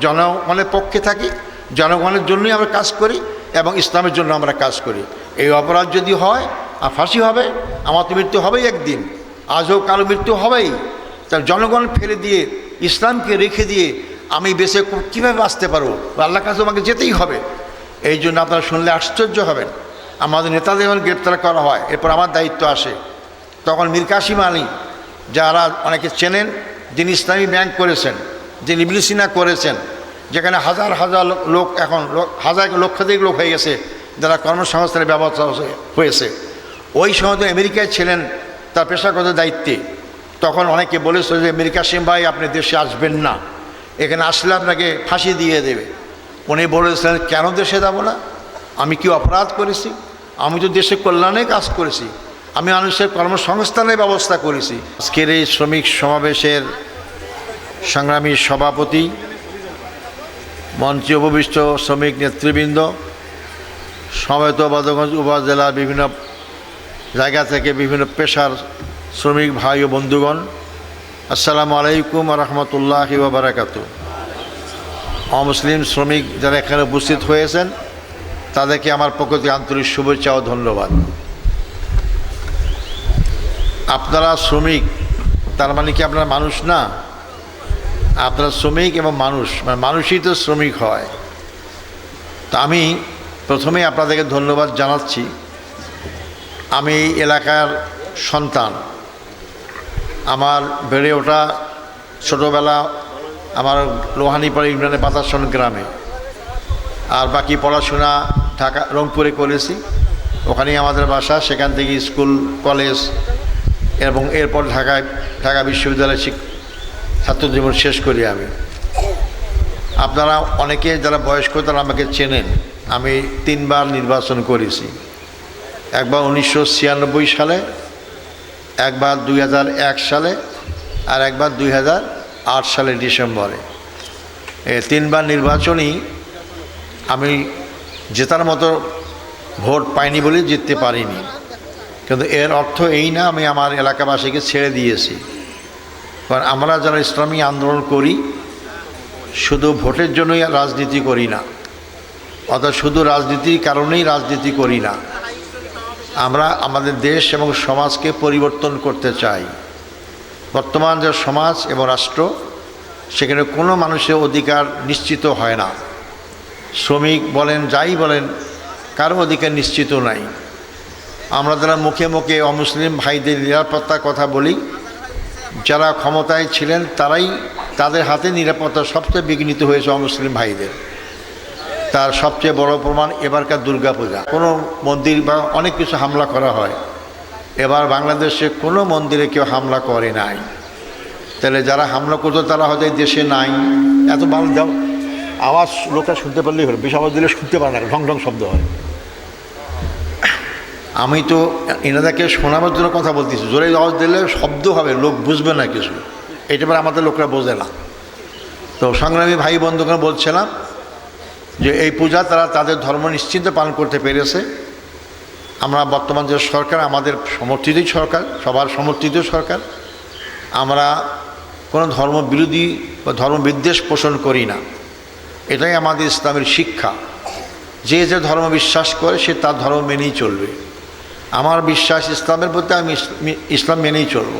জনগণের পক্ষে থাকি, জনগণের জন্যই আমরা কাজ করি এবং ইসলামের জন্য আমরা কাজ করি। এই অপরাধ যদি হয়, আর ফাঁসি হবে, আমার তো মৃত্যু হবেই একদিন, আজও কারও মৃত্যু হবেই। তার জনগণ ফেলে দিয়ে, ইসলামকে রেখে দিয়ে আমি বেঁচে কীভাবে বাঁচতে পারব? আল্লাহ কাছে আমাকে যেতেই হবে। এই জন্য আপনারা শুনলে আশ্চর্য হবেন। আমাদের নেতাদের যখন গ্রেপ্তার করা হয়, এরপর আমার দায়িত্ব আসে। তখন মীর কাসিম আলী, যারা অনেকে চেনেন, যিনি ইসলামী ব্যাংক করেছেন যিনি ইবলিসিনা করেছেন, যেখানে হাজার হাজার লোক- এখন হাজার লক্ষাধিক লোক হয়ে গেছে যারা কর্মসংস্থানের ব্যবস্থা হয়েছে ওই সময় তো আমেরিকায় ছিলেন তার পেশাগত দায়িত্বে। তখন অনেকে বলেছিল যে মীর কাসিম ভাই, আপনি দেশে আসবেন না। এখানে আসলে আপনাকে ফাঁসি দিয়ে দেবে। উনি বলেছিলেন, কেন দেশে যাব না? আমি কি অপরাধ করেছি? আমি তো দেশের কল্যাণে কাজ করেছি। আমি মানুষের কর্মসংস্থানের ব্যবস্থা করেছি। আজকের এই শ্রমিক সমাবেশের সংগ্রামী সভাপতি মঞ্চে উপবিষ্ট শ্রমিক নেতৃবৃন্দ সমেত বাদগঞ্জ উপজেলার বিভিন্ন জায়গা থেকে বিভিন্ন পেশার শ্রমিক ভাই ও বন্ধুগণ, আসসালামু আলাইকুম রহমতুল্লাহ বারাকাত অমুসলিম শ্রমিক যারা এখানে উপস্থিত হয়েছেন, তাদেরকে আমার পক্ষ থেকে আন্তরিক শুভেচ্ছা ও ধন্যবাদ। আপনারা শ্রমিক, তার মানে কি আপনারা মানুষ না? আপনারা শ্রমিক এবং মানুষ মানে মানুষই তো শ্রমিক হয়। তা আমি প্রথমেই আপনাদেরকে ধন্যবাদ জানাচ্ছি। আমি এলাকার সন্তান। আমার বেড়ে ওঠা ছোটোবেলা আমার লোহানীপাড়া ইউনিয়নের বাতাসন গ্রামে। আর বাকি পড়াশোনা ঢাকা, রংপুরে করেছি। ওখানেই আমাদের বাসা, সেখান থেকে স্কুল, কলেজ এবং এরপর ঢাকায়, ঢাকা বিশ্ববিদ্যালয়ে ছাত্রজীবন শেষ করি আমি। আপনারা অনেকে যারা বয়স্ক, তারা আমাকে চেনেন। আমি তিনবার নির্বাচন করেছি। একবার উনিশশো ছিয়ানব্বই সালে, একবার দুই হাজার এক সালে আর একবার দুই সালের ডিসেম্বরে। তিনবার নির্বাচনই আমি জেতার মতো ভোট পাইনি বলে জিততে পারিনি। কিন্তু এর অর্থ এই না, আমি আমার এলাকাবাসীকে ছেড়ে দিয়েছি। কারণ আমরা যারা ইসলামী আন্দোলন করি, শুধু ভোটের জন্যই রাজনীতি করি না। অর্থাৎ শুধু রাজনীতির কারণেই রাজনীতি করি না। আমরা আমাদের দেশ এবং সমাজকে পরিবর্তন করতে চাই। বর্তমান যে সমাজ এবং রাষ্ট্র, সেখানে কোনো মানুষের অধিকার নিশ্চিত হয় না। শ্রমিক বলেন, যাই বলেন, কারও অধিকার নিশ্চিত নাই। আমরা যারা মুখে মুখে অমুসলিম ভাইদের নিরাপত্তার কথা বলি যারা ক্ষমতায় ছিলেন, তারাই তাদের হাতে নিরাপত্তা সবচেয়ে বিঘ্নিত হয়েছে অমুসলিম ভাইদের। তার সবচেয়ে বড় প্রমাণ এবারকার দুর্গাপূজা। কোনো মন্দির বা অনেক কিছু হামলা করা হয়। এবার বাংলাদেশে কোনো মন্দিরে কেউ হামলা করে নাই। তাহলে যারা হামলা করতো, তারা হয়তো দেশে নাই। এত ভালো আওয়াজ লোকটা শুনতে পারলেই হলো আওয়াজ দিলে শুনতে পারে না, ঢং ঢং শব্দ হয়। আমি তো এনাদেরকে শোনাবার জন্য কথা বলতেছি। জোরে আওয়াজ দিলে শব্দ হবে, লোক বুঝবে না কিছু। এটা এবার আমাদের লোকরা বোঝে না। তো সংগ্রামী ভাই বন্ধুগণ বলছিলাম যে এই পূজা তারা তাদের ধর্ম নিশ্চিন্ত পালন করতে পেরেছে। আমরা বর্তমান যে সরকার, আমাদের সমর্থিতই সরকার, সবার সমর্থিত সরকার। আমরা কোনো ধর্ম বিরোধী বা ধর্ম বিদ্বেষ পোষণ করি না। এটাই আমাদের ইসলামের শিক্ষা। যে যে ধর্ম বিশ্বাস করে, সে তার ধর্ম মেনেই চলবে। আমার বিশ্বাস ইসলামের প্রতি আমি ইসলাম মেনেই চলব।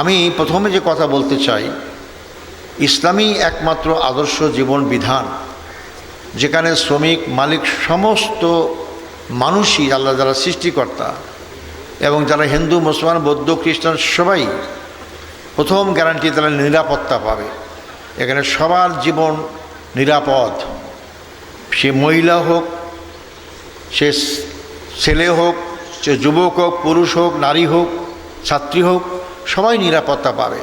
আমি প্রথমে যে কথা বলতে চাই, ইসলামই একমাত্র আদর্শ জীবন বিধান, যেখানে শ্রমিক, মালিক সমস্ত মানুষই আল্লাহ যারা সৃষ্টিকর্তা এবং যারা হিন্দু, মুসলমান, বৌদ্ধ, খ্রিস্টান সবাই প্রথম গ্যারান্টি তারা নিরাপত্তা পাবে। এখানে সবার জীবন নিরাপদ। সে মহিলা হোক, সে ছেলে হোক সে যুবক হোক, পুরুষ হোক, নারী হোক, ছাত্রী হোক, সবাই নিরাপত্তা পাবে।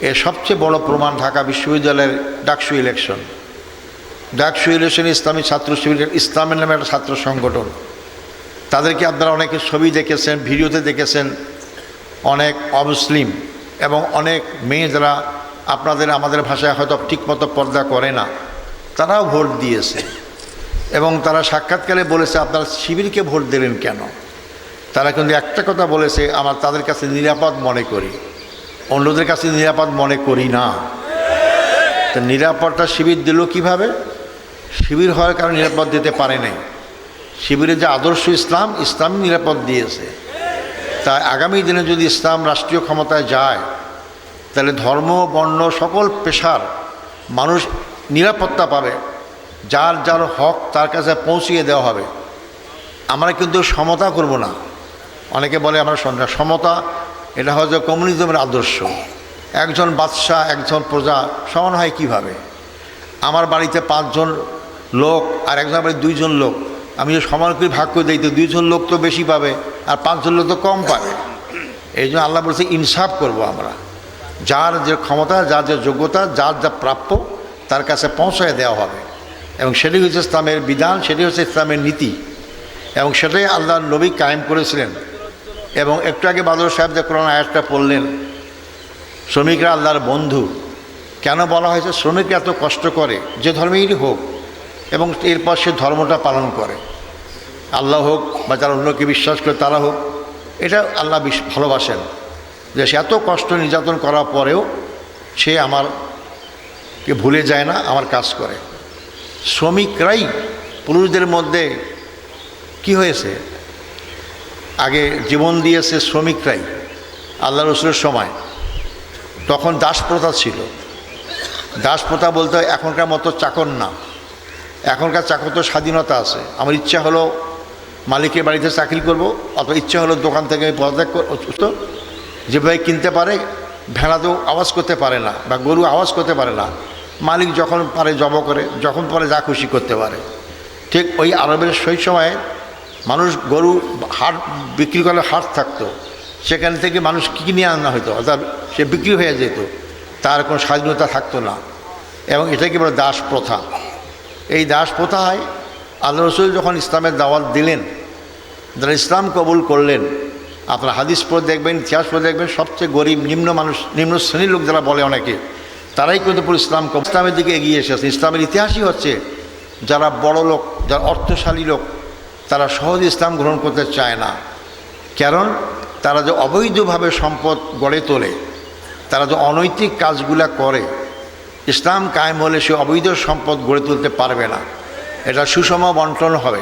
এর সবচেয়ে বড় প্রমাণ ঢাকা বিশ্ববিদ্যালয়ের ডাকসু ইলেকশন। ডাকসু ইলেকশন ইসলামী ছাত্র শিবির ইসলামের নামে একটা ছাত্র সংগঠন। তাদেরকে আপনারা অনেকে ছবি দেখেছেন, ভিডিওতে দেখেছেন। অনেক অমুসলিম এবং অনেক মেয়ে যারা আপনাদের, আমাদের ভাষায় হয়তো ঠিকমতো পর্দা করে না। তারাও ভোট দিয়েছে। এবং তারা সাক্ষাৎকারে বলেছে, আপনারা শিবিরকে ভোট দিলেন কেন? তারা কিন্তু একটা কথা বলেছে, আমার তাদের কাছে নিরাপদ মনে করি। অন্যদের কাছে নিরাপদ মনে করি না। তো নিরাপত্তা শিবির দিল কীভাবে? শিবির হওয়ার কারণে নিরাপদ দিতে পারে নাই। শিবিরের যে আদর্শ ইসলাম ইসলাম নিরাপদ দিয়েছে। তাই আগামী দিনে যদি ইসলাম রাষ্ট্রীয় ক্ষমতায় যায়, তাহলে ধর্ম, বর্ণ, সকল পেশার মানুষ নিরাপত্তা পাবে। যার যার হক তার কাছে পৌঁছিয়ে দেওয়া হবে। আমরা কিন্তু সমতা করব না। অনেকে বলে আমরা সমতা, এটা হয়তো কমিউনিজমের আদর্শ। একজন বাদশাহ, একজন প্রজা সমান হয় কীভাবে? আমার বাড়িতে পাঁচজন লোক আর একজন বাড়িতে দুইজন লোক। আমি যে সমান করে ভাগ করে দিই, তো দুইজন লোক তো বেশি পাবে আর পাঁচজন লোক তো কম পাবে। এই জন্য আল্লাহ বলছে, ইনসাফ করব আমরা। যার যে ক্ষমতা, যার যে যোগ্যতা, যার যা প্রাপ্য, তার কাছে পৌঁছায় দেওয়া হবে। এবং সেটি হচ্ছে ইসলামের বিধান, সেটি হচ্ছে ইসলামের নীতি। এবং সেটাই আল্লাহ নবী কায়েম করেছিলেন। এবং একটু আগে বাদর সাহেব যে কোরআন আয়াতটা পড়লেন, শ্রমিকরা আল্লাহর বন্ধু। কেন বলা হয়েছে? শ্রমিকরা এত কষ্ট করে, যে ধর্মেরই হোক, এবং এরপর সে ধর্মটা পালন করে। আল্লাহ হোক বা যারা অন্যকে বিশ্বাস করে, তারা হোক, এটা আল্লাহ ভালোবাসেন। যে সে এত কষ্ট নির্যাতন করার পরেও সে আমার কে ভুলে যায় না, আমার কাজ করে। শ্রমিকরাই পুরুষদের মধ্যে কি হয়েছে? আগে জীবন দিয়েছে শ্রমিকরাই আল্লাহ রসুলের সময়। তখন দাস প্রথা ছিল। দাস প্রথা বলতে এখনকার মতো চাকর না। এখনকার চাকর তো স্বাধীনতা আছে। আমার ইচ্ছা হলো মালিকের বাড়িতে চাকরি করব, অথবা ইচ্ছা হলো দোকান থেকে আমি পদত্যাগ করতো যেভাবে কিনতে পারে ভেড়া তো আওয়াজ করতে পারে না বা গরু আওয়াজ করতে পারে না। মালিক যখন পারে জব করে, যখন পারে যা খুশি করতে পারে। ঠিক ওই আরবের সেই সময়ে মানুষ গরু হাট বিক্রি করলে হাট থাকতো। সেখান থেকে মানুষ কী নিয়ে আনা হতো? অর্থাৎ সে বিক্রি হয়ে যেত। তার কোনো স্বাধীনতা থাকতো না। এবং এটাকে বলে দাস প্রথা। এই দাস প্রথায় আল্লাহ রসুল যখন ইসলামের দাওয়াত দিলেন, যারা ইসলাম কবুল করলেন, আপনার হাদিস পড়ে দেখবেন, ইতিহাস পড়ে দেখবেন, সবচেয়ে গরিব, নিম্ন মানুষ, নিম্ন শ্রেণির লোক যারা বলে অনেকে তারাই কিন্তু পুরো ইসলাম ইসলামের দিকে এগিয়ে এসেছে ইসলামের ইতিহাসই হচ্ছে যারা বড় লোক, যারা অর্থশালী লোক, তারা সহজে ইসলাম গ্রহণ করতে চায় না। কারণ তারা যে অবৈধভাবে সম্পদ গড়ে তোলে, তারা যে অনৈতিক কাজগুলা করে, ইসলাম কায়েম হলে সে অবৈধ সম্পদ গড়ে তুলতে পারবে না। এটা সুষম বন্টন হবে।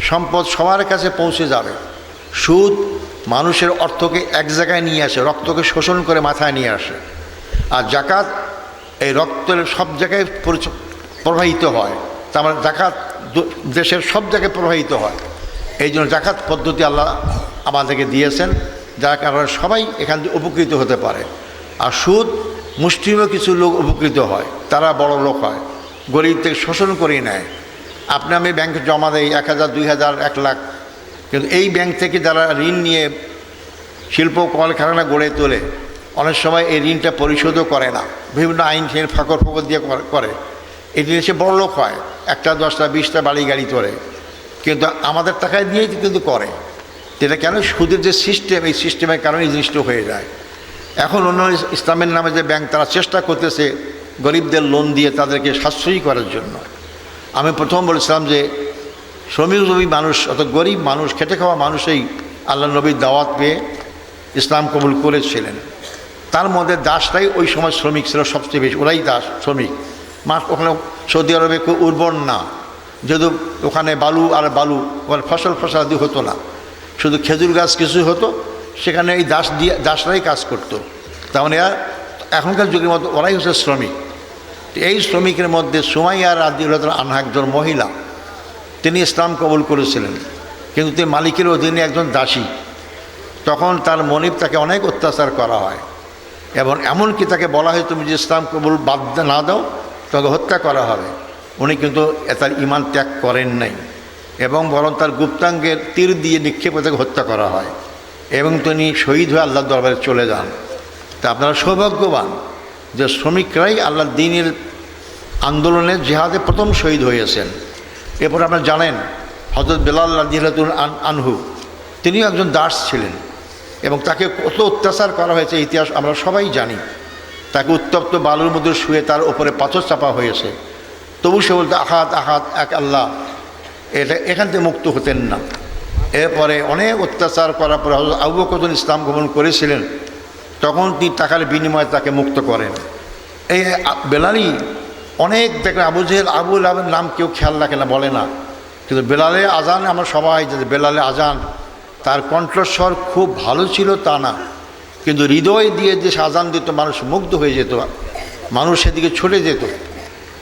সম্পদ সবার কাছে পৌঁছে যাবে। সুদ মানুষের অর্থকে এক জায়গায় নিয়ে আসে, রক্তকে শোষণ করে মাথায় নিয়ে আসে। আর জাকাত এই রক্তের সব জায়গায় প্রবাহিত হয়। তার মানে জাকাত দেশের সব জায়গায় প্রবাহিত হয়। এই জন্য জাকাত পদ্ধতি আল্লাহ আমাদেরকে দিয়েছেন, যার কারণে সবাই এখান থেকে উপকৃত হতে পারে। আর সুদ, মুসলিমও কিছু লোক উপকৃত হয়, তারা বড় লোক হয়, গরিব থেকে শোষণ করেই নেয়। আপনি আমি ব্যাংকে জমা দেই এক হাজার, দুই হাজার, এক লাখ। কিন্তু এই ব্যাংক থেকে যারা ঋণ নিয়ে শিল্প কলকারখানা গড়ে তোলে অনেক সময় এই ঋণটা পরিশোধও করে না। বিভিন্ন আইন ফের ফাঁকর ফকর দিয়ে করে- এটি এসে বড় লোক হয়। একটা, দশটা, বিশটা বাড়ি গাড়ি তোলে। কিন্তু আমাদের টাকায় দিয়েই কিন্তু করে। এটা কেন? সুদের যে সিস্টেম এই সিস্টেমের কারণে জিনিসটা হয়ে যায়। এখন অন্য ইসলামের নামে যে ব্যাংক তারা চেষ্টা করতেছে গরিবদের লোন দিয়ে তাদেরকে সাশ্রয়ী করার জন্য। আমি প্রথম বলেছিলাম যে শ্রমিকজীবী মানুষ অত গরিব মানুষ, খেটে খাওয়া মানুষই আল্লাহ নবীর দাওয়াত পেয়ে ইসলাম কবুল করেছিলেন। তার মধ্যে দাসটাই ওই সময় শ্রমিক ছিল সবচেয়ে বেশি। ওরাই দাস, শ্রমিক। মাঠ ওখানে সৌদি আরবে উর্বর না। যেহেতু ওখানে বালু আর বালু, ওখানে ফসল ফসলাদি হতো না। শুধু খেজুর গাছ কিছু হতো, সেখানে এই দাস দিয়ে দাসরাই কাজ করতো। তার মানে এখনকার যুগের মধ্যে ওরাই হচ্ছে শ্রমিক। এই শ্রমিকের মধ্যে সুমাইয়া রাদিউল্লাহ আনহা একজন মহিলা। তিনি ইসলাম কবুল করেছিলেন। কিন্তু তিনি মালিকের অধীনে একজন দাসী। তখন তার মনিব তাকে অনেক অত্যাচার করা হয়। এবং এমনকি তাকে বলা হয়, তুমি যে ইসলাম কবুল বাদ না দাও তাকে হত্যা করা হবে। উনি কিন্তু তার ইমান ত্যাগ করেন নাই এবং বরং তার গুপ্তাঙ্গের তীর দিয়ে নিক্ষেপে তাকে হত্যা করা হয় এবং তিনি শহীদ হয়ে আল্লাহর দরবারে চলে যান। তা আপনারা সৌভাগ্যবান যে শ্রমিকরাই আল্লাহ দিনের আন্দোলনে জেহাদে প্রথম শহীদ হয়েছেন। এরপর আপনারা জানেন হজরত বেলাল রাজিহাতুল আনহু, তিনিও একজন দাস ছিলেন। এবং তাকে কত অত্যাচার করা হয়েছে, ইতিহাস আমরা সবাই জানি। তাকে উত্তপ্ত বালুর মধ্যে শুয়ে তার ওপরে পাথর চাপা হয়েছে। তবু সে বলতে আহাত আহাত এক আল্লাহ, এটা এখান থেকে মুক্ত হতেন না। এরপরে অনেক অত্যাচার করার পরে হজরত আবু বকর ইসলাম গ্রহণ করেছিলেন, তখন তিনি টাকার বিনিময়ে তাকে মুক্ত করেন। এই বেলালি অনেক দেখবেন আবু জেহেল, আবুল আবের নাম কেউ খেয়াল রাখে না, বলে না। কিন্তু বেলালে আজান আমরা সবাই জানি, বেলালে আজান তার কণ্ঠস্বর খুব ভালো ছিল তা না। কিন্তু হৃদয় দিয়ে যে সাজান দিত, মানুষ মুগ্ধ হয়ে যেত, মানুষ সেদিকে ছুটে যেত।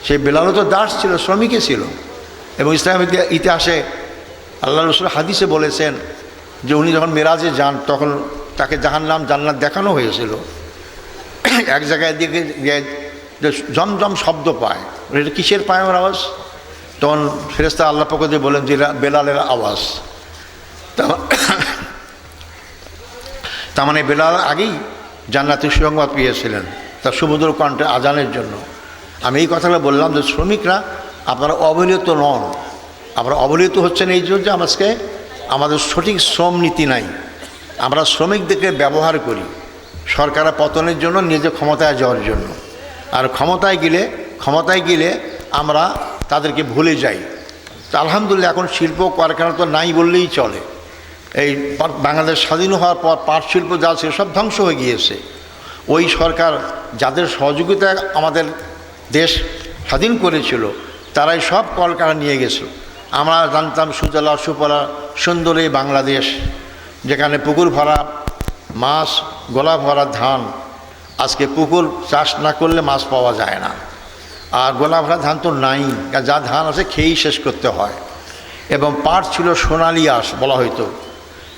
সে বেলালও তো দাস ছিল শ্রমিকে ছিল। এবং ইসলামের ইতিহাসে আল্লাহ রসুল হাদিসে বলেছেন যে উনি যখন মেরাজে যান, তখন তাকে জাহান নাম জান্নাত দেখানো হয়েছিল। এক জায়গায় দিকে যে জমজম শব্দ পায়, এটা কিসের পায় আমার আওয়াজ? তখন ফেরেস্তা আল্লাহ পক্ষ দিয়ে বলেন যে বেলালের আওয়াজ। তা তার মানে বেলাল আগেই জান্নাতি সুসংবাদ পেয়েছিলেন তার সমুদ্র কণ্ঠে আজানের জন্য। আমি এই কথাটা বললাম যে শ্রমিকরা আপনারা অবহেলিত নন। আমরা অবহেলিত হচ্ছেন এই জন্য যে আমাকে আমাদের সঠিক শ্রম নীতি নাই। আমরা শ্রমিকদেরকে ব্যবহার করি সরকারের পতনের জন্য, নিজে ক্ষমতায় যাওয়ার জন্য। আর ক্ষমতায় গেলে ক্ষমতায় গেলে আমরা তাদেরকে ভুলে যাই। তো আলহামদুলিল্লাহ এখন শিল্প, কারখানা তো নাই বললেই চলে। এই বাংলাদেশ স্বাধীন হওয়ার পর পাট শিল্প যা ছিল সব ধ্বংস হয়ে গিয়েছে। ওই সরকার যাদের সহযোগিতায় আমাদের দেশ স্বাধীন করেছিল, তারাই সব কলকারখানা নিয়ে গেছিল আমরা জানতাম সুজলা, সুপলা, সুন্দর বাংলাদেশ, যেখানে পুকুর ভরা, মাছ, গোলা ভরা ধান। আজকে পুকুর চাষ না করলে মাছ পাওয়া যায় না। আর গোলা ভরা ধান তো নাই, যা ধান আছে খেয়েই শেষ করতে হয়। এবং পাট ছিল সোনালি আঁশ বলা হয়তো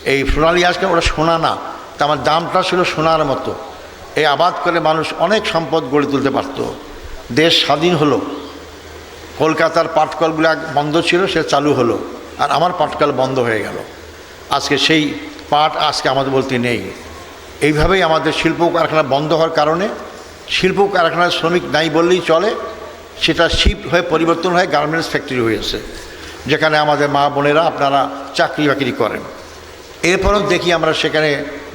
এই সোনালি আজকে ওরা সোনা না, তা আমার দামটা ছিল সোনার মতো। এই আবাদ করে মানুষ অনেক সম্পদ গড়ে তুলতে পারত। দেশ স্বাধীন হলো। কলকাতার পাটকলগুলো বন্ধ ছিল, সে চালু হলো। আর আমার পাটকল বন্ধ হয়ে গেল। আজকে সেই পাট আজকে আমাদের বলতে নেই। এইভাবেই আমাদের শিল্প কারখানা বন্ধ হওয়ার কারণে শিল্প কারখানার শ্রমিক নাই বললেই চলে, সেটা শিফট হয়ে পরিবর্তন হয়ে গার্মেন্টস ফ্যাক্টরি হয়েছে যেখানে আমাদের মা বোনেরা আপনারা চাকরি বাকরি করেন। এরপরও দেখি আমরা সেখানে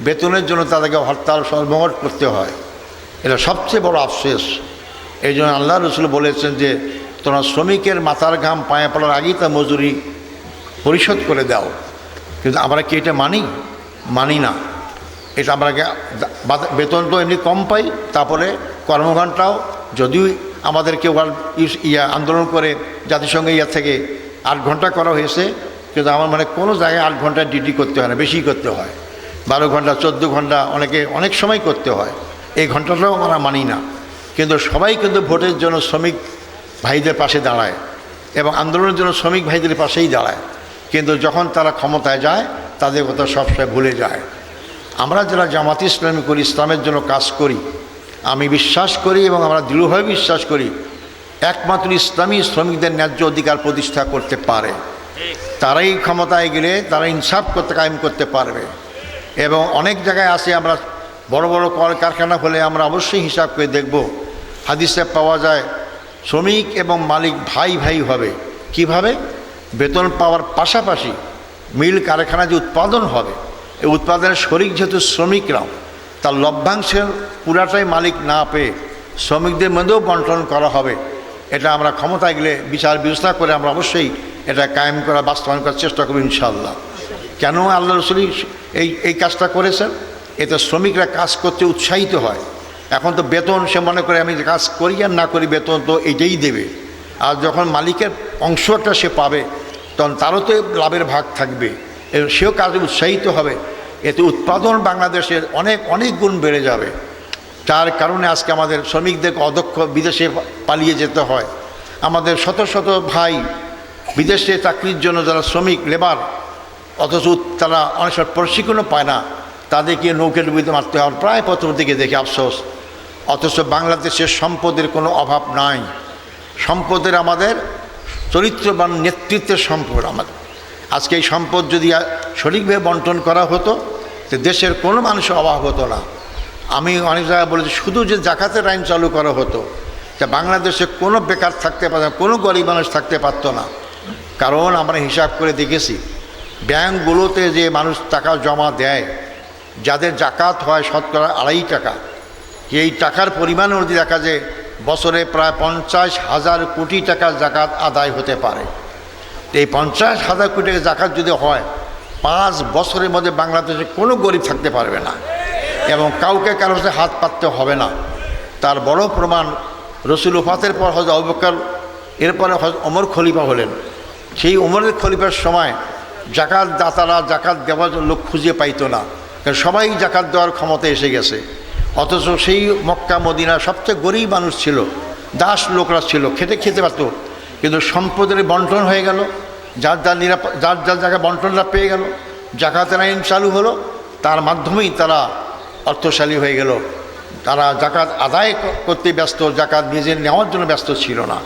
বেতনের জন্য তাদেরকে হরতাল সর্বমট করতে হয়। এটা সবচেয়ে বড় আফসোস। এই জন্য আল্লাহ রসুল বলেছেন যে, তোমরা শ্রমিকের মাথার ঘাম পায়ে পড়ার আগেই তা মজুরি পরিশোধ করে দাও। কিন্তু আমরা কি এটা মানি? মানি না। এটা আমরা বেতন তো এমনি কম পাই, তারপরে কর্মঘণ্টাও যদিও আমাদেরকে ওয়ার্ল্ড ইয়া আন্দোলন করে জাতিসংঘ ইয়া থেকে আট ঘণ্টা করা হয়েছে কিন্তু আমার মানে কোনো জায়গায় আট ঘণ্টা ডিউটি করতে হয় না বেশি করতে হয়। বারো ঘণ্টা, চোদ্দ ঘণ্টা অনেকে অনেক সময় করতে হয়। এই ঘন্টাটাও আমরা মানি না। কিন্তু সবাই কিন্তু ভোটের জন্য শ্রমিক ভাইদের পাশে দাঁড়ায় এবং আন্দোলনের জন্য শ্রমিক ভাইদের পাশেই দাঁড়ায়। কিন্তু যখন তারা ক্ষমতায় যায়, তাদের কথা সবসময় ভুলে যায়। আমরা যারা জামাত ইসলামী করি ইসলামের জন্য কাজ করি, আমি বিশ্বাস করি এবং আমরা দৃঢ়ভাবে বিশ্বাস করি, একমাত্র ইসলামী শ্রমিকদের ন্যায্য অধিকার প্রতিষ্ঠা করতে পারে। তারাই ক্ষমতায় গেলে তারা ইনসাফ করতে কায়েম করতে পারবে। এবং অনেক জায়গায় আসে আমরা বড় বড় কলকারখানা হলে আমরা অবশ্যই হিসাব করে দেখব। হাদিসে পাওয়া যায়, শ্রমিক এবং মালিক ভাই ভাই হবে। কীভাবে? বেতন পাওয়ার পাশাপাশি মিল কারখানা যে উৎপাদন হবে, এই উৎপাদনের শরিক যেহেতু শ্রমিকরাও, তার লভ্যাংশের পুরাটাই মালিক না পেয়ে শ্রমিকদের মধ্যেও বন্টন করা হবে। এটা আমরা ক্ষমতায় গেলে বিচার বিবেচনা করে আমরা অবশ্যই এটা কায়েম করা, বাস্তবায়ন করার চেষ্টা করব ইনশাল্লাহ কেন আল্লাহ রসুলি এই এই কাজটা করেছেন? এতে শ্রমিকরা কাজ করতে উৎসাহিত হয়। এখন তো বেতন, সে মনে করে আমি কাজ করি আর না করি, বেতন তো এটাই দেবে। আর যখন মালিকের অংশটা সে পাবে, তখন তারও তো লাভের ভাগ থাকবে। সেও কাজে উৎসাহিত হবে। এতে উৎপাদন বাংলাদেশের অনেক অনেক গুণ বেড়ে যাবে। তার কারণে আজকে আমাদের শ্রমিকদের অদক্ষ বিদেশে পালিয়ে যেতে হয়। আমাদের শত শত ভাই বিদেশে চাকরির জন্য যারা শ্রমিক লেবার অথচ তারা অনেক সময় প্রশিক্ষণও পায় না, তাদেরকে নৌকে ডুবিতে মারতে হয়। প্রায় পত্র দিকে দেখে আফসোস, অথচ বাংলাদেশের সম্পদের কোনো অভাব নাই। সম্পদের আমাদের, চরিত্রবান নেতৃত্বের সম্পদ আমাদের। আজকে এই সম্পদ যদি সঠিকভাবে বন্টন করা হতো, তো দেশের কোনো মানুষের অভাব হতো না। আমি অনেক জায়গায় বলেছি, শুধু যে জাকাতের আইন চালু করা হতো, তা বাংলাদেশে কোনো বেকার থাকতে পারত না, কোনো গরিব মানুষ থাকতে পারতো না। কারণ আমরা হিসাব করে দেখেছি, ব্যাংকগুলোতে যে মানুষ টাকা জমা দেয়, যাদের জাকাত হয় শতকরা আড়াই টাকা, এই টাকার পরিমাণ অনুযায়ী দেখা যায় বছরে প্রায় পঞ্চাশ হাজার কোটি টাকার জাকাত আদায় হতে পারে। এই পঞ্চাশ হাজার কোটি টাকা জাকাত যদি হয়, পাঁচ বছরের মধ্যে বাংলাদেশে কোনো গরিব থাকতে পারবে না এবং কাউকে কারও কাছে হাত পাততে হবে না। তার বড় প্রমাণ রসুল উফাতের পর হজ অবকার এরপরে হজ অমর খলিফা হলেন। সেই ওমরের খলিফার সময় জাকাত দাতারা, জাকাত দেওয়ার লোক খুঁজে পাইতো না। কারণ সবাই জাকাত দেওয়ার ক্ষমতা এসে গেছে। অথচ সেই মক্কা, মদিনা সবচেয়ে গরিব মানুষ ছিল, দাস লোকরা ছিল, খেতে খেতে পারতো। কিন্তু সম্পদের বন্টন হয়ে গেল, যার যার নিরাপদ যার যার জায়গায় বন্টনটা পেয়ে গেল, জাকাতের আইন চালু হলো, তার মাধ্যমেই তারা অর্থশালী হয়ে গেল। তারা জাকাত আদায় করতে ব্যস্ত, জাকাত নিজে নেওয়ার জন্য ব্যস্ত ছিল না।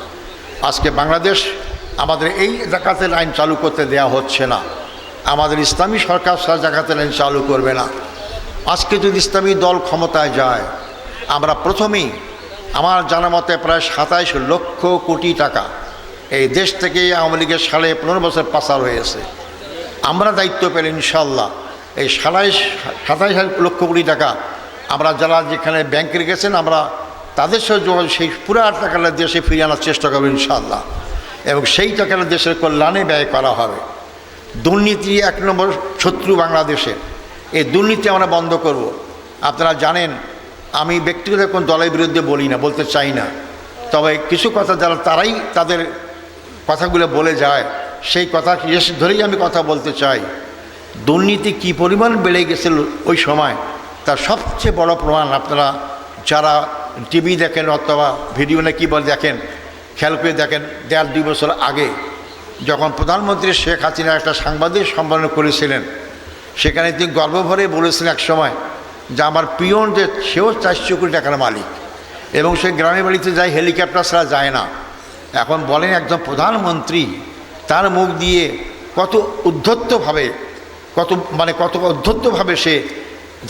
আজকে বাংলাদেশ আমাদের এই জাকাতের আইন চালু করতে দেয়া হচ্ছে না। আমাদের ইসলামী সরকার সারা জাকাতের আইন চালু করবে না। আজকে যদি ইসলামী দল ক্ষমতায় যায়, আমরা প্রথমেই আমার জানা মতে প্রায় সাতাইশ লক্ষ কোটি টাকা এই দেশ থেকে আওয়ামী লীগের সাড়ে পনেরো বছর পাচার হয়েছে আমরা দায়িত্ব পেলে ইনশাল্লাহ এই সাতাইশ সাতাইশ লক্ষ কোটি টাকা আমরা যারা যেখানে ব্যাংকে গেছেন আমরা তাদের সাথে সেই পুরা টাকাটা দেশে ফিরিয়ে আনার চেষ্টা করব ইনশাল্লাহ এবং সেই টাকাটা দেশের কল্যাণে ব্যয় করা হবে? দুর্নীতি এক নম্বর শত্রু বাংলাদেশের। এই দুর্নীতি আমরা বন্ধ করব। আপনারা জানেন, আমি ব্যক্তিগত কোন দলের বিরুদ্ধে বলি না, বলতে চাই না। তবে কিছু কথা যারা, তারাই তাদের কথাগুলো বলে যায়। সেই কথা ধরেই আমি কথা বলতে চাই। দুর্নীতি কী পরিমাণ বেড়ে গেছিল ওই সময়? তার সবচেয়ে বড় প্রমাণ আপনারা যারা টিভি দেখেন অথবা ভিডিও না কী বলে দেখেন খেয়াল করে দেখেন, দেড় দুই বছর আগে যখন প্রধানমন্ত্রী শেখ হাসিনা একটা সাংবাদিক সম্মেলন করেছিলেন, সেখানে তিনি গর্বভরে বলেছিলেন এক সময় যে আমার পিয়ন যে, সেও চারশো কোটি টাকার মালিক এবং সে গ্রামে বাড়িতে যায়, হেলিকপ্টার ছাড়া যায় না। এখন বলেন একজন প্রধানমন্ত্রী তার মুখ দিয়ে কত উদ্ধত্তভাবে, কত মানে কত উদ্ধত্তভাবে সে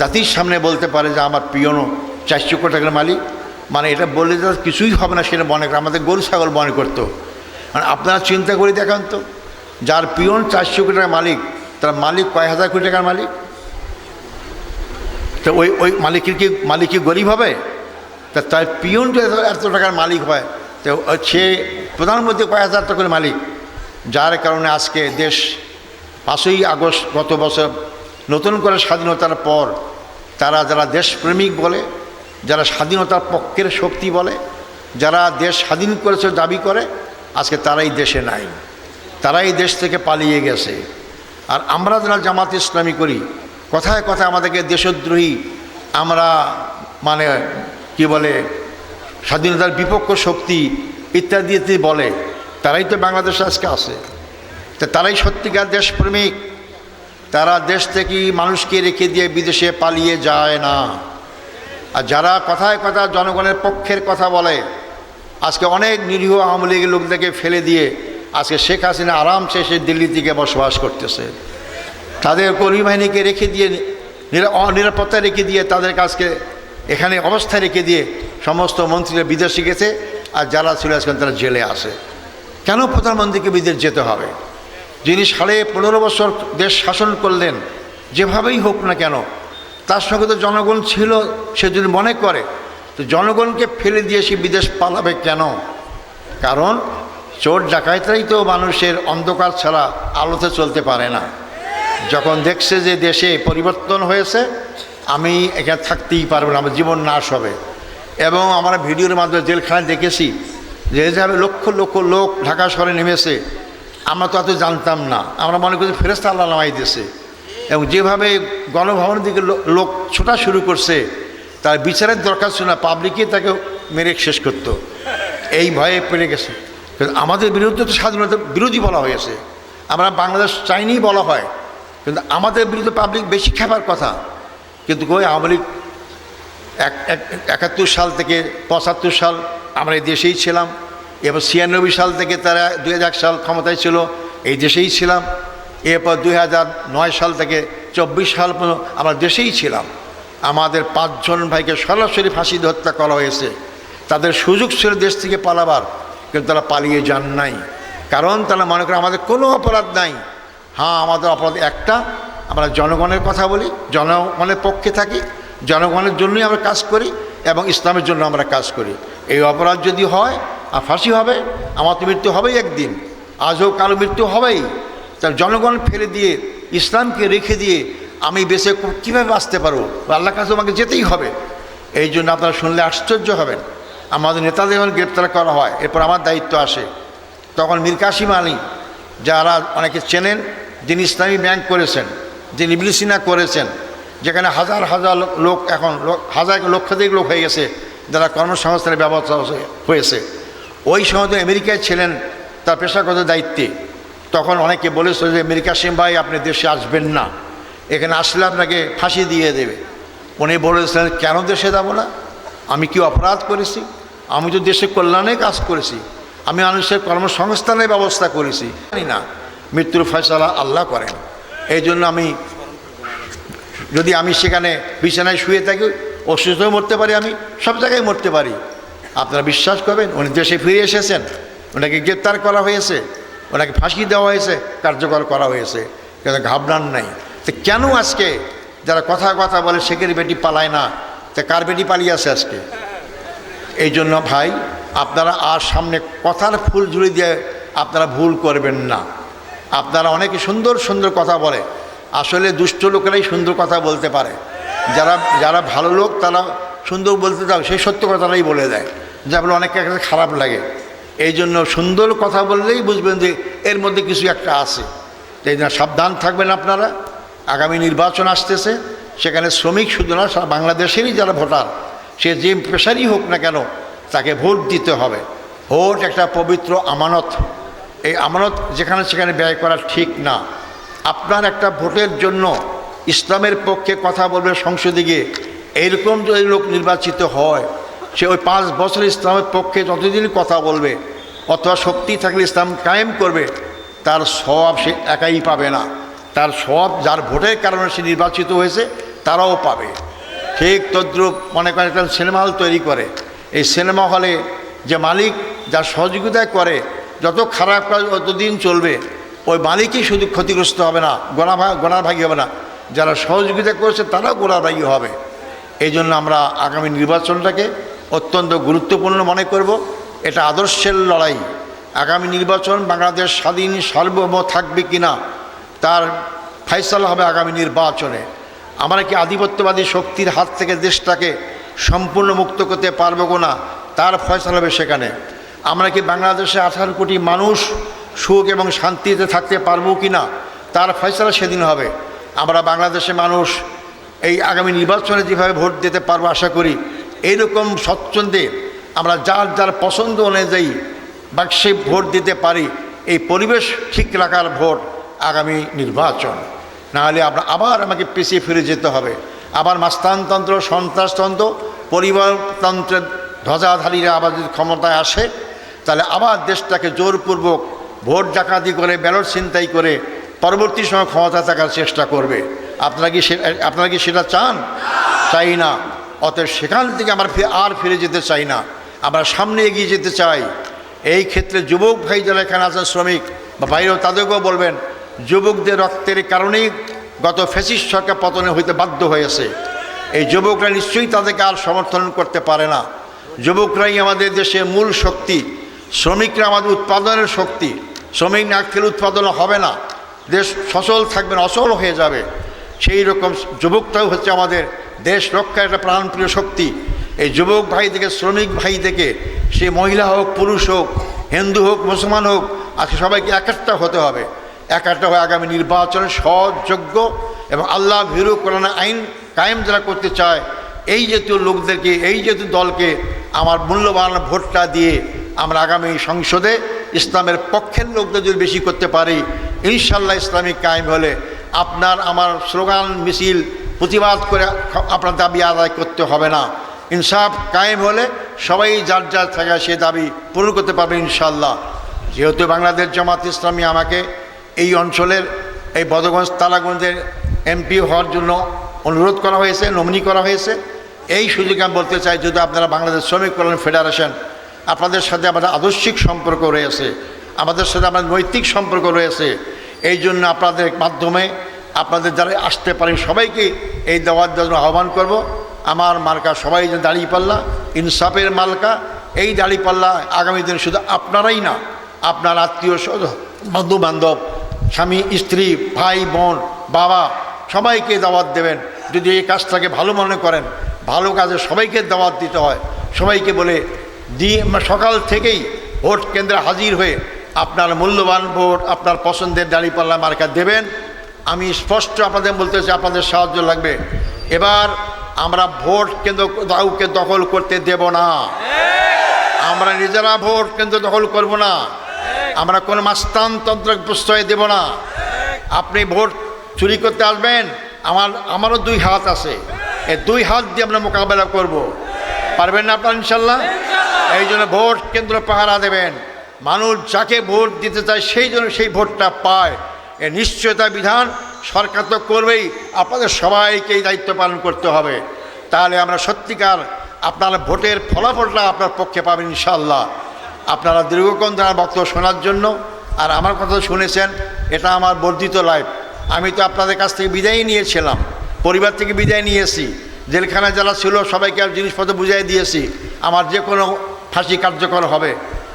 জাতির সামনে বলতে পারে যে আমার পিয়নও চারশো কোটি টাকার মালিক। মানে এটা বললে তো কিছুই হবে না, সেটা মনে করে। আমাদের গরু, ছাগল মনে করতো। মানে আপনারা চিন্তা করে দেখান তো, যার পিয়ন চারশো কোটি টাকার মালিক, তার মালিক কয় হাজার কোটি টাকার মালিক? তো ওই ওই মালিকের কি, মালিক কি গরিব হবে? তা তার পিয়ন যে এত এত টাকার মালিক হয়, তো সে প্রধানমন্ত্রী কয় হাজার টাকার মালিক? যার কারণে আজকে দেশ পাঁচই আগস্ট গত বছর নতুন করে স্বাধীনতার পর তারা যারা দেশপ্রেমিক বলে যারা স্বাধীনতার পক্ষের শক্তি বলে, যারা দেশ স্বাধীন করেছে দাবি করে, আজকে তারাই দেশে নাই। তারাই দেশ থেকে পালিয়ে গেছে। আর আমরা যারা জামাত ইসলামী করি, কথায় কথায় আমাদেরকে দেশদ্রোহী, আমরা মানে কি বলে, স্বাধীনতার বিপক্ষ শক্তি ইত্যাদি বলে, তারাই তো বাংলাদেশে আজকে আছে। তা তারাই সত্যিকার দেশপ্রেমিক। তারা দেশ থেকে মানুষকে রেখে দিয়ে বিদেশে পালিয়ে যায় না। আর যারা কথায় কথা জনগণের পক্ষের কথা বলে, আজকে অনেক নিরীহ আওয়ামী লীগের লোকদেরকে ফেলে দিয়ে আজকে শেখ হাসিনা আরামসে সে দিল্লি থেকে বসবাস করতেছে। তাদের কর্মী বাহিনীকে রেখে দিয়ে, নিরা- অনিরাপত্তা রেখে দিয়ে তাদের কাছকে এখানে অবস্থায় রেখে দিয়ে সমস্ত মন্ত্রীরা বিদেশে গেছে আর যারা ছিল আজকে তারা জেলে আসে কেন প্রধানমন্ত্রীকে বিদেশ যেতে হবে? যিনি সাড়ে পনেরো বছর দেশ শাসন করলেন, যেভাবেই হোক না কেন তার সঙ্গে তো জনগণ ছিল, সে যদি মনে করে, তো জনগণকে ফেলে দিয়ে সে বিদেশ পালাবে কেন? কারণ চোর ডাকাইতরাই তো মানুষের অন্ধকার ছাড়া আলোতে চলতে পারে না। যখন দেখছে যে দেশে পরিবর্তন হয়েছে, আমি এখানে থাকতেই পারব না, আমার জীবন নাশ হবে। এবং আমরা ভিডিওর মাধ্যমে জেলখানায় দেখেছি যে যেভাবে লক্ষ লক্ষ লোক ঢাকা শহরে নেমেছে, আমরা তো এত জানতাম না। আমরা মনে করি ফেরেস্তা আল্লাহ নামাই দিয়েছে। এবং যেভাবে গণভবনের দিকে লোক ছোটা শুরু করছে, তার বিচারের দরকার ছিল না, পাবলিকই তাকে মেরে শেষ করতো। এই ভয়ে পেরে গেছে। আমাদের বিরুদ্ধে তো স্বাধীনতা বিরোধী বলা হয়েছে। আমরা বাংলাদেশ চাইনি বলা হয়। কিন্তু আমাদের বিরুদ্ধে পাবলিক বেশি খেপার কথা। কিন্তু কই আওয়ামী লীগ এক এক- একাত্তর সাল থেকে পঁচাত্তর সাল আমরা এই দেশেই ছিলাম। এবার ছিয়ানব্বই সাল থেকে তারা দুই হাজার এক সাল ক্ষমতায় ছিল, এই দেশেই ছিলাম। এরপর দুই নয় সাল থেকে চব্বিশ সাল পর্যন্ত আমরা দেশেই ছিলাম। আমাদের পাঁচজন ভাইকে সরাসরি ফাঁসি হত্যা করা হয়েছে। তাদের সুযোগ ছিল দেশ থেকে পালাবার, কিন্তু তারা পালিয়ে যান নাই। কারণ তারা মনে করে আমাদের কোনো অপরাধ নাই। হ্যাঁ আমাদের অপরাধ একটা, আমরা জনগণের কথা বলি, জনগণের পক্ষে থাকি, জনগণের জন্যই আমরা কাজ করি এবং ইসলামের জন্য আমরা কাজ করি। এই অপরাধ যদি হয়, আর ফাঁসি হবে, আমার তো মৃত্যু হবেই একদিন। আজও কারও মৃত্যু হবেই। তার জনগণ ফেলে দিয়ে, ইসলামকে রেখে দিয়ে আমি বেঁচে কীভাবে বাঁচতে পারব? আল্লাহ কাছে আমাকে যেতেই হবে। এই জন্য আপনারা শুনলে আশ্চর্য হবেন। আমাদের নেতাদের যখন গ্রেপ্তার করা হয়, এরপর আমার দায়িত্ব আসে। তখন মীর কাসিম আলী, যারা অনেকে চেনেন, যিনি ইসলামী ব্যাংক করেছেন, যিনি ইবলিসিনা করেছেন, যেখানে হাজার হাজার লোক এখন হাজার লক্ষাধিক লোক হয়ে গেছে, যারা কর্মসংস্থানের ব্যবস্থা হয়েছে। ওই সময় তো আমেরিকায় ছিলেন তার পেশাগত দায়িত্বে। তখন অনেকে বলেছিল যে মীর কাসিম ভাই, আপনি দেশে আসবেন না। এখানে আসলে আপনাকে ফাঁসি দিয়ে দেবে। উনি বলেছিলেন কেন দেশে যাব না? আমি কি অপরাধ করেছি? আমি তো দেশের কল্যাণে কাজ করেছি। আমি মানুষের কর্মসংস্থানের ব্যবস্থা করেছি। জানি না, মৃত্যুর ফয়সালা আল্লাহ করেন। এই জন্য আমি, যদি আমি সেখানে বিছানায় শুয়ে থাকি, অসুস্থ মরতে পারি আমি, সব জায়গায় মরতে পারি। আপনারা বিশ্বাস করবেন, উনি দেশে ফিরে এসেছেন। ওনাকে গ্রেপ্তার করা হয়েছে। ওনাকে ফাঁসি দেওয়া হয়েছে, কার্যকর করা হয়েছে। কিন্তু ঘাবড়ান নাই। তো কেন আজকে যারা কথা কথা বলে শেখের বেটি পালায় না? তা কার বেটি পালিয়ে আছে আজকে? এই জন্য ভাই, আপনারা আর সামনে কথার ফুল ঝুড়ি দিয়ে আপনারা ভুল করবেন না। আপনারা অনেকে সুন্দর সুন্দর কথা বলে। আসলে দুষ্ট লোকেরাই সুন্দর কথা বলতে পারে। যারা যারা ভালো লোক, তারা সুন্দর বলতে চাও সেই সত্য কথাটাই বলে দেয়। যা বলে অনেকের কাছে খারাপ লাগে। এই জন্য সুন্দর কথা বললেই বুঝবেন যে এর মধ্যে কিছু একটা আছে। এই জন্য সাবধান থাকবেন আপনারা। আগামী নির্বাচন আসতেছে, সেখানে শ্রমিক শুধু না, সারা বাংলাদেশেরই যারা ভোটার, সে যে পেশারই হোক না কেন, তাকে ভোট দিতে হবে। ভোট একটা পবিত্র আমানত। এই আমানত যেখানে সেখানে ব্যয় করা ঠিক না। আপনার একটা ভোটের জন্য ইসলামের পক্ষে কথা বলবে সংসদে গিয়ে এইরকম যদি লোক নির্বাচিত হয় সে ওই পাঁচ বছর ইসলামের পক্ষে যতদিন কথা বলবে, অথবা শক্তি থাকলে ইসলাম কায়েম করবে, তার স্বভাব সে একাই পাবে না। তার সব যার ভোটের কারণে সে নির্বাচিত হয়েছে, তারাও পাবে। ঠিক তদ্রুপ মনে করেন একটা সিনেমা হল তৈরি করে। এই সিনেমা হলে যে মালিক যার সহযোগিতা করে, যত খারাপ কাজ ততদিন চলবে, ওই মালিকই শুধু ক্ষতিগ্রস্ত হবে না গোনা গোনার ভাগী হবে না। যারা সহযোগিতা করেছে, তারাও গোনার ভাগী হবে। এই জন্য আমরা আগামী নির্বাচনটাকে অত্যন্ত গুরুত্বপূর্ণ মনে করব, এটা আদর্শের লড়াই। আগামী নির্বাচন বাংলাদেশ স্বাধীন সার্বভৌম থাকবে কি না তার ফাইসালা হবে আগামী নির্বাচনে। আমরা কি আধিপত্যবাদী শক্তির হাত থেকে দেশটাকে সম্পূর্ণ মুক্ত করতে পারব না তার ফয়সালা হবে সেখানে। আমরা কি বাংলাদেশে আঠারো কোটি মানুষ সুখ এবং শান্তিতে থাকতে পারব কি না তার ফয়সালা সেদিন হবে। আমরা বাংলাদেশে মানুষ এই আগামী নির্বাচনে যেভাবে ভোট দিতে পারব, আশা করি এইরকম স্বচ্ছন্দে আমরা যার যার পছন্দ অনুযায়ী বাক্সে ভোট দিতে পারি, এই পরিবেশ ঠিক রাখার ভোট আগামী নির্বাচন। নাহলে আমরা আবার আমাকে পিছিয়ে ফিরে যেতে হবে। আবার মাস্তানতন্ত্র, সন্ত্রাসতন্ত্র, পরিবারতন্ত্রের ধ্বজাধারীরা আবার যদি ক্ষমতায় আসে, তাহলে আবার দেশটাকে জোরপূর্বক ভোট ডাকাতি করে, ব্যালট ছিনতাই করে পরবর্তী সময় ক্ষমতা থাকার চেষ্টা করবে। আপনারা কি আপনারা কি সেটা চান? চাই না। অতএব সেখান থেকে আমরা আর ফিরে যেতে চাই না। আমরা সামনে এগিয়ে যেতে চাই। এই ক্ষেত্রে যুবক ভাই যারা এখানে আছেন, শ্রমিক বা বাইরেও তাদেরকেও বলবেন, যুবকদের রক্তের কারণেই গত ফ্যাসিস্ট সরকার পতনে হইতে বাধ্য হয়েছে। এই যুবকরা নিশ্চয়ই তাদেরকে আর সমর্থন করতে পারে না। যুবকরাই আমাদের দেশের মূল শক্তি, শ্রমিকরা আমাদের উৎপাদনের শক্তি। শ্রমিক না খেলে উৎপাদন হবে না। দেশ সচল থাকবে না, অচল হয়ে যাবে। সেই রকম যুবকটাও হচ্ছে আমাদের দেশ রক্ষার একটা প্রাণপ্রিয় শক্তি। এই যুবক ভাই থেকে, শ্রমিক ভাই থেকে, সে মহিলা হোক, পুরুষ হোক, হিন্দু হোক, মুসলমান হোক, আজকে সবাইকে একাত্তা হতে হবে। একাত্তা হয়ে আগামী নির্বাচনে সহযোগ্য এবং আল্লাহ ভীরু কোরআন আইন কায়েম যারা করতে চায়, এই জাতীয় লোকদেরকে, এই জাতীয় দলকে আমার মূল্যবান ভোটটা দিয়ে আমরা আগামী সংসদে ইসলামের পক্ষের লোকদের যদি বেশি করতে পারি ইনশাল্লাহ ইসলামিক কায়েম হলে আপনার, আমার স্লোগান, মিছিল, প্রতিবাদ করে আপনার দাবি আদায় করতে হবে না। ইনসাফ কায়েম হলে সবাই যার যার থাকা সে দাবি পূরণ করতে পারবে ইনশাল্লাহ যেহেতু বাংলাদেশ জামাত ইসলামী আমাকে এই অঞ্চলের, এই বদগঞ্জ, তালাগঞ্জের এমপি হওয়ার জন্য অনুরোধ করা হয়েছে, নমিনি করা হয়েছে। এই সুযোগে আমি বলতে চাই, যদি আপনারা বাংলাদেশ শ্রমিক কল্যাণ ফেডারেশন, আপনাদের সাথে আমাদের আদর্শিক সম্পর্ক রয়েছে, আমাদের সাথে আমাদের নৈতিক সম্পর্ক রয়েছে এই জন্য আপনাদের মাধ্যমে আপনাদের যারা আসতে পারেন সবাইকে এই দেওয়ার জন্য আহ্বান করব। আমার মার্কা সবাই যে দাঁড়িয়ে পাল্লা, ইনসাফের মালকা এই দাঁড়িয়ে পাল্লা আগামী দিন শুধু আপনারাই না, আপনার আত্মীয় স্বজন বন্ধু বান্ধব স্বামী, স্ত্রী, ভাই, বোন, বাবা, সবাইকে দাওয়াত দেবেন। যদি এই কাজটাকে ভালো মনে করেন, ভালো কাজে সবাইকে দাওয়াত দিতে হয়। সবাইকে বলে দিয়ে সকাল থেকেই ভোট কেন্দ্রে হাজির হয়ে আপনার মূল্যবান ভোট, আপনার পছন্দের দাঁড়িপাল্লা মার্কা দেবেন। আমি স্পষ্ট আপনাদের বলতে চাই, আপনাদের সাহায্য লাগবে। এবার আমরা ভোট কেন্দ্র কাউকে দখল করতে দেব না। আমরা নিজেরা ভোট কেন্দ্র দখল করব না। আমরা কোনো মাস্তানতন্ত্র প্রশ্রয় দেব না। আপনি ভোট চুরি করতে আসবেন, আমার, আমারও দুই হাত আছে। এই দুই হাত দিয়ে আমরা মোকাবেলা করব। পারবেন না আপনার ইনশাল্লাহ? এই জন্য ভোট কেন্দ্র পাহারা দেবেন। মানুষ যাকে ভোট দিতে চায়, সেই জন্য সেই ভোটটা পায়। এ নিশ্চয়তা বিধান সরকার তো করবেই। আপনাদের সবাইকে এই দায়িত্ব পালন করতে হবে। তাহলে আমরা সত্যিকার আপনার ভোটের ফলাফলটা আপনার পক্ষে পাবেন ইনশাল্লাহ আপনারা দীর্ঘক্ষণ তার বক্তব্য শোনার জন্য, আর আমার কথা শুনেছেন, এটা আমার বর্ধিত লাইফ। আমি তো আপনাদের কাছ থেকে বিদায় নিয়েছিলাম, পরিবার থেকে বিদায় নিয়েছি। জেলখানায় যারা ছিল, সবাইকে আর জিনিসপত্র বুঝাই দিয়েছি। আমার যে কোনো ফাঁসি কার্যকর হবে।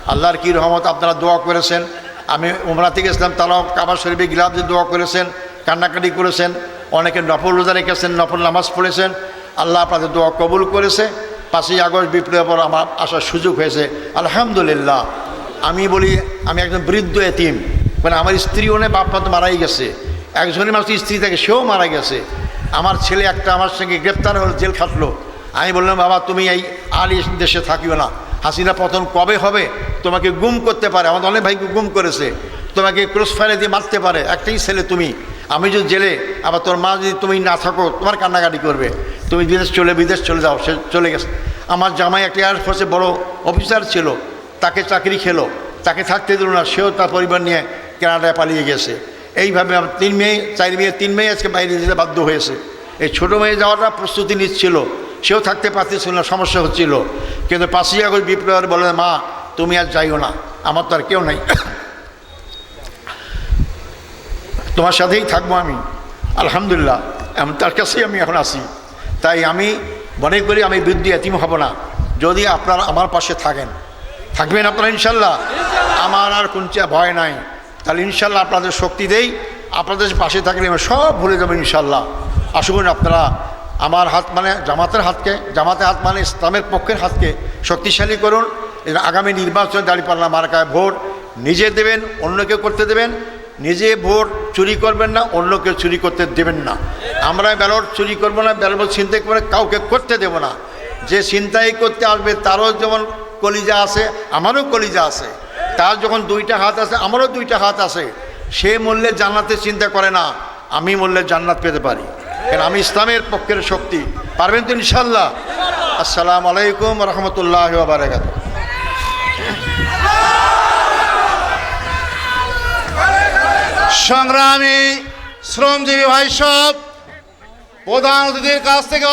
আল্লাহর কী রহমত, আপনারা দোয়া করেছেন। আমি উমরা থেকে ইসলাম তারাও কাবার শরীফে গিলাপ দিয়ে দোয়া করেছেন, কান্নাকাটি করেছেন। অনেকে নফল রোজা রেখেছেন, নফল নামাজ পড়েছেন। আল্লাহ আপনাদের দোয়া কবুল করেছে। পাঁচই আগস্ট বিপ্লবের পর আমার আসার সুযোগ হয়েছে। আলহামদুলিল্লাহ। আমি বলি, আমি একজন বৃদ্ধ এতিম। মানে আমার স্ত্রী অনেক বাপ মা তো মারাই গেছে। একজনের মানুষ স্ত্রী থাকে, সেও মারা গেছে। আমার ছেলে একটা আমার সঙ্গে গ্রেপ্তার হলো, জেল খাটলো। আমি বললাম, বাবা, তুমি এই আর দেশে থাকিও না। হাসিনা পতন কবে হবে? তোমাকে গুম করতে পারে। আমাদের অনেক ভাইকে গুম করেছে। তোমাকে ক্রস ফায়ারে দিয়ে মারতে পারে। একটাই ছেলে তুমি। আমি যদি জেলে, আবার তোর মা যদি তুমি না থাকো, তোমার কান্নাকাটি করবে। তুমি বিদেশ চলে বিদেশ চলে যাও, সে চলে গেছে। আমার জামাই একটা এয়ারফোর্সে বড় অফিসার ছিল। তাকে চাকরি খেলো। তাকে থাকতে দিল না। সেও তার পরিবার নিয়ে কানাডায় পালিয়ে গেছে। এইভাবে আমার তিন মেয়ে, চার মেয়ে, তিন মেয়ে আজকে বাইরে যেতে বাধ্য হয়েছে। এই ছোটো মেয়ে যাওয়াটা প্রস্তুতি নিচ্ছিল। সেও থাকতে পারতেছিল না, সমস্যা হচ্ছিল। কিন্তু পাঁচই আগস্ট বিপ্লবের বলে, মা, তুমি আর যাইও না, আমার তো আর কেউ নাই। তোমার সাথেই থাকব আমি। আলহামদুলিল্লাহ তার কাছেই আমি এখন আসি তাই আমি মনে করি আমি বৃদ্ধি এতিম হব না। যদি আপনারা আমার পাশে থাকেন, থাকবেন আপনারা ইনশাল্লাহ। আমার আর কোন চা- ভয় নাই। তাহলে ইনশাল্লাহ আপনাদের শক্তি দেই। আপনাদের পাশে থাকলে আমি সব ভুলে যাব ইনশাল্লাহ। আসুন আপনারা আমার হাত মানে জামাতের হাতকে, জামাতের হাত মানে ইসলামের পক্ষের হাতকে শক্তিশালী করুন। আগামী নির্বাচনে দাঁড়িপাল্লা মার্কায় ভোট নিজে দেবেন অন্যকে করতে দেবেন। নিজে ভোট চুরি করবেন না অন্যকে চুরি করতে দেবেন না। আমরা ব্যালট চুরি করব না, ব্যালট চিন্তা করে কাউকে করতে দেব না। যে চিন্তাই করতে আসবে, তারও যেমন কলিজা আছে, আমারও কলিজা আছে। তার যখন দুইটা হাত আছে, আমারও দুইটা হাত আছে। সে মূল্যে জান্নাতের চিন্তা করে না, আমি মূল্যে জান্নাত পেতে পারি। কারণ আমি ইসলামের পক্ষের শক্তি। পারবেন তো ইনশাল্লাহ আসসালামু আলাইকুম রহমতুল্লাহ বারাকাত সংগ্রামী শ্রমজীবী ভাই সব প্রধান অতিথির কাছ থেকে